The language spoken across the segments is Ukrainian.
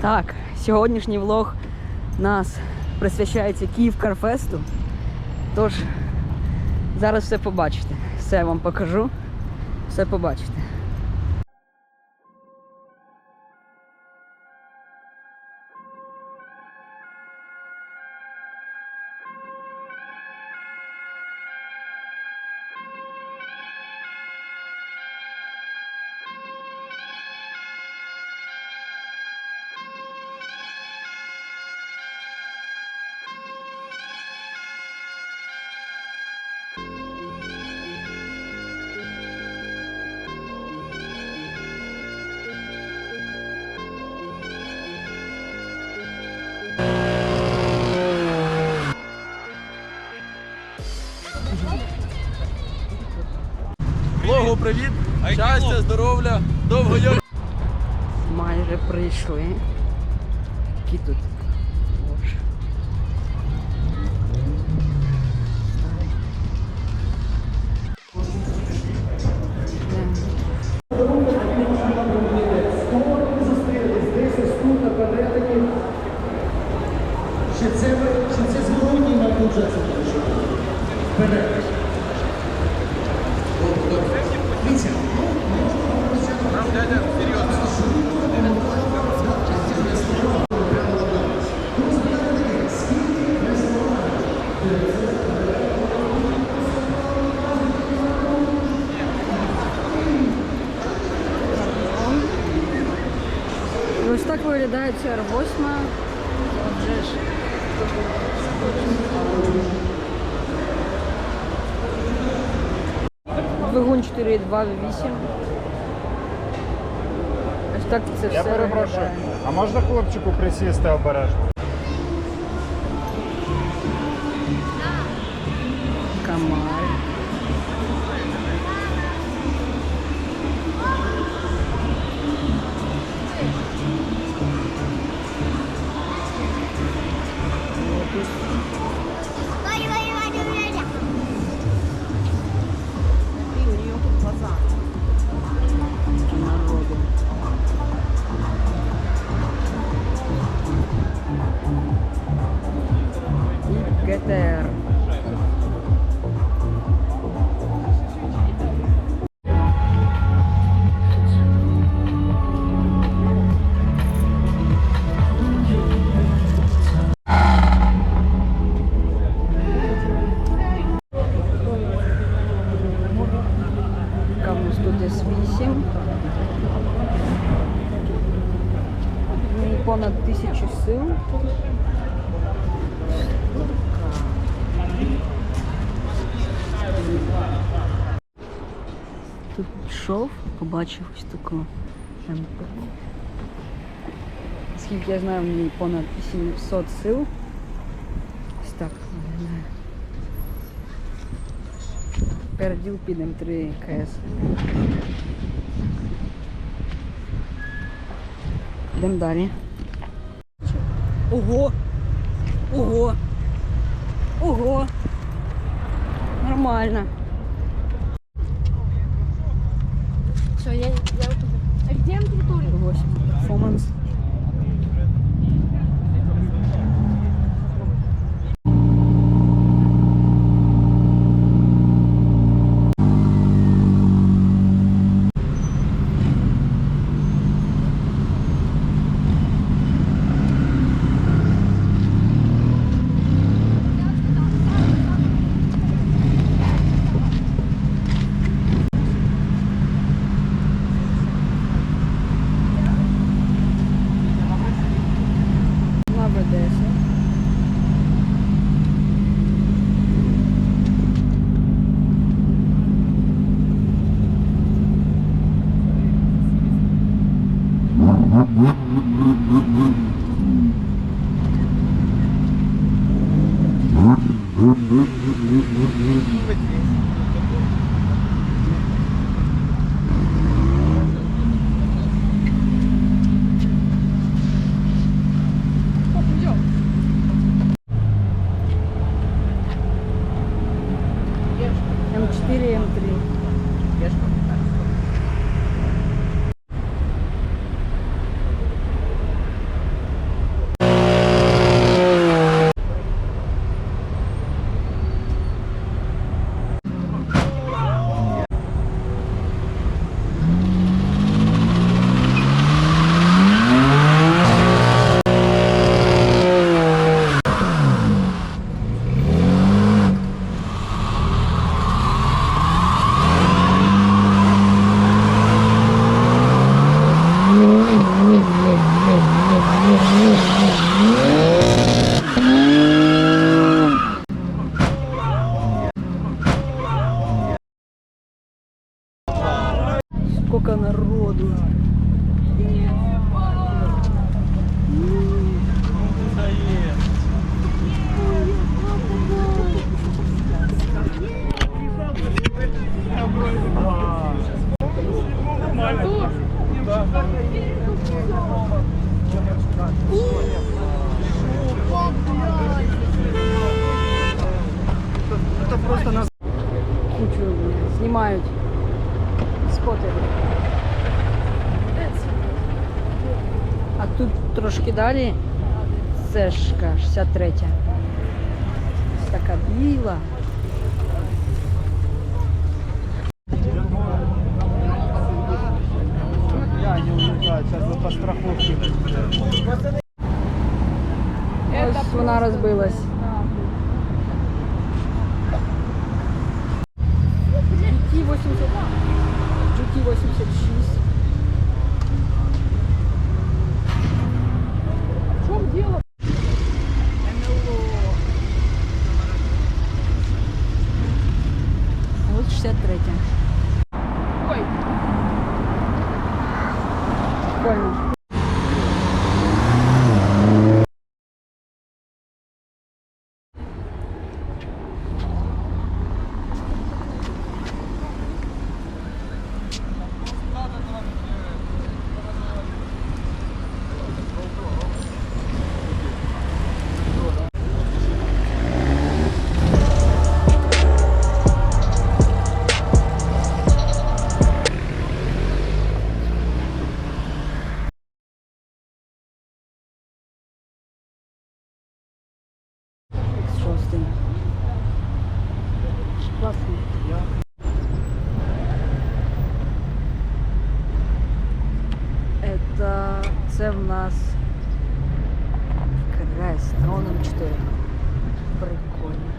Так, сьогоднішній влог нас присвячається Київ Карфесту. Тож зараз все побачите. Все вам покажу. Все побачите. Щастя, здоров'я, довго йо. Майже прийшли. Які тут? Боже. Чи це, чи це зворотній Майкл Джексон прийшов? Вперед. Дивіться, І ось так восьма CR8. Отже ж. Двигун 4.2 V8. Ось так це все Я перепрошую. виглядає. А можна хлопчику присісти обережно? Побачив ось таку МП. Скільки я знаю, в ній понад 700 сил. Ось так виглядає. Переділ під М3 КС. Йдемо далі. Ого! Ого! Ого! Нормально. Все, я, 우와. Трошки далі цешка 63. Ось така біла. Ось вона розбилась. GT 80. GT 86. В чем дело? А вот 63. Ой. Прикольно. Шостий. Класний. Это це в нас крест, а он М4. Прикольно.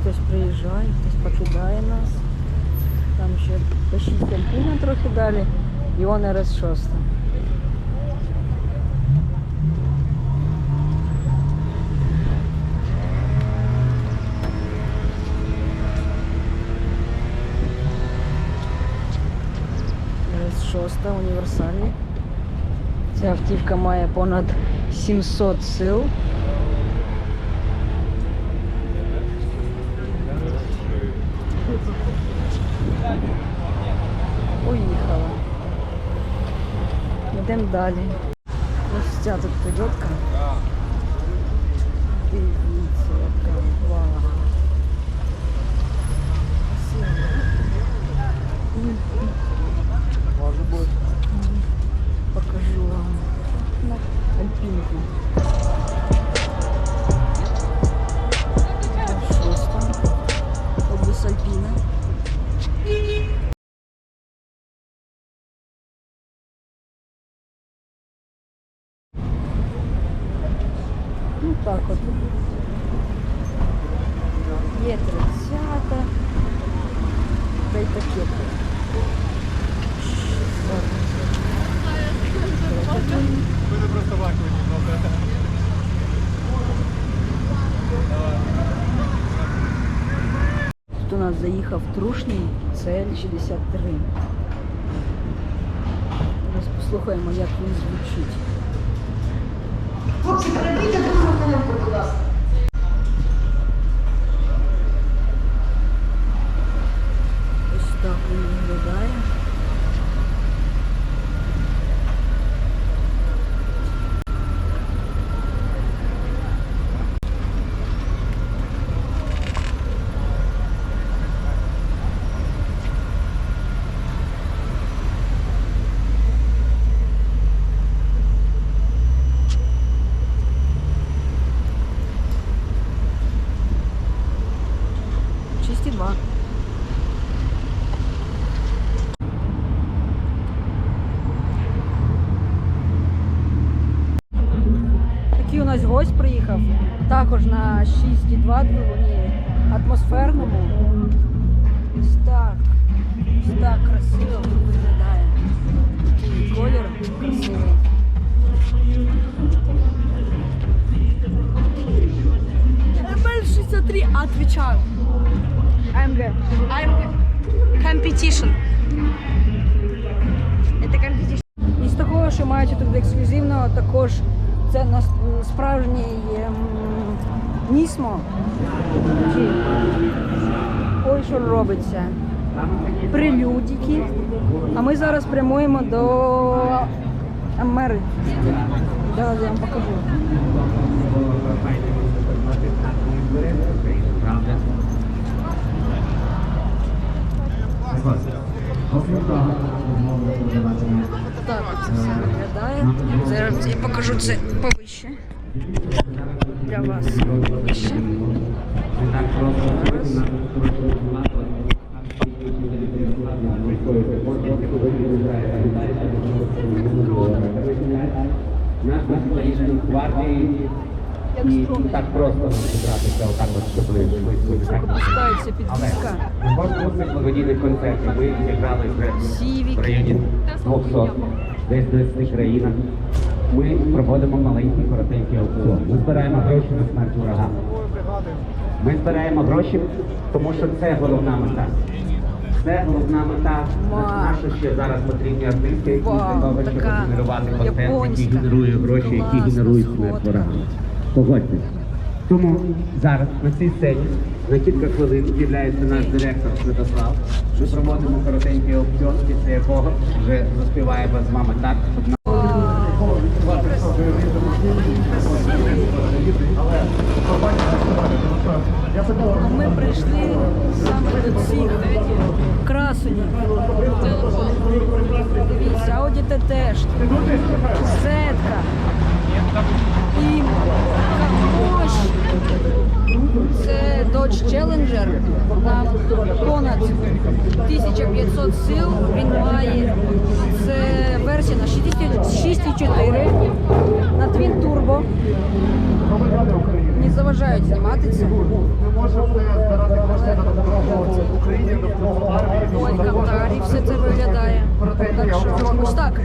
Хтось приїжджає, нас. Там ще пишіть Альпіна трохи далі. І он РС-6. РС-6 універсальний. Ця автівка має понад 700 сил. Поїхала. Йдемо далі. Ось ця тут Тойотка. Тут у нас заїхав трушний CL63. Зараз послухаємо, як він звучить. 6,2 двигуні атмосферному. Ось так. Ось так красиво виглядає. Такий колір красивий. МЛ-63 отвечаю. АМГ. АМГ. Competition. Это competition. І з такого, що мають тут ексклюзивного, також це нас- справжній ем, Нісмо. Ой, що робиться. Прелюдики. А ми зараз прямуємо до Америки. Да, я вам покажу. Так це все виглядає. Зараз я покажу це повище. Для вас. Наш і так просто зібратися отак от, щоб ви швидко Опускаються під війська. Конкурсних благодійних концертів ми зіграли вже в районі 200, десь в 10 країнах. Ми проводимо маленький коротенький аукціон. Ми збираємо гроші на смерть ворога. Ми збираємо гроші, тому що це головна мета. Це головна мета. Наша ще зараз потрібні артисти, які того, щоб генерувати контент, який генерує гроші, які генерують смерть ворога. Погодьтесь. Тому зараз на цій сцені на кілька хвилин з'являється наш директор Святослав. Ми проводимо коротенький аукціон, після якого вже заспіваємо з вами так, щоб на А ми прийшли саме до цих красунів. Дивіться, Audi TT, Зетка. І мощь. Це Dodge Challenger на понад 1500 сил. Він має це версія на 6,4 на Twin Turbo. Заважають знімати це. Ми можемо збирати кошти на допомогу Україні, допомогу армії. Ой, Катарі, все це виглядає. Так що ось так.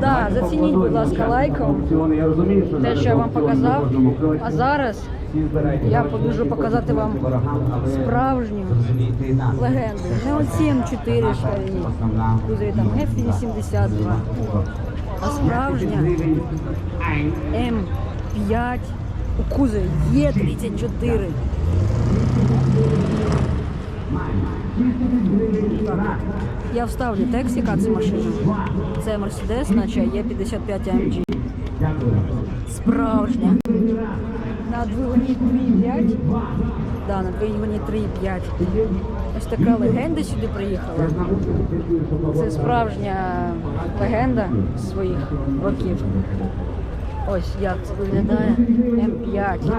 Да, зацініть, будь ласка, лайком. Те, що я вам показав. А зараз я побіжу показати вам справжню легенду. Не оці М4 Наша шальні, основна кузові там F-82, а справжня М5 у кузові Є34. Я вставлю текст, яка це машина. Це Mercedes, наче Є55 AMG. Справжня. На двигуні 3,5. Да, на двигуні 3,5. Ось така легенда сюди приїхала. Це справжня легенда своїх років. Ось як це виглядає. М5.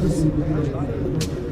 Красиво.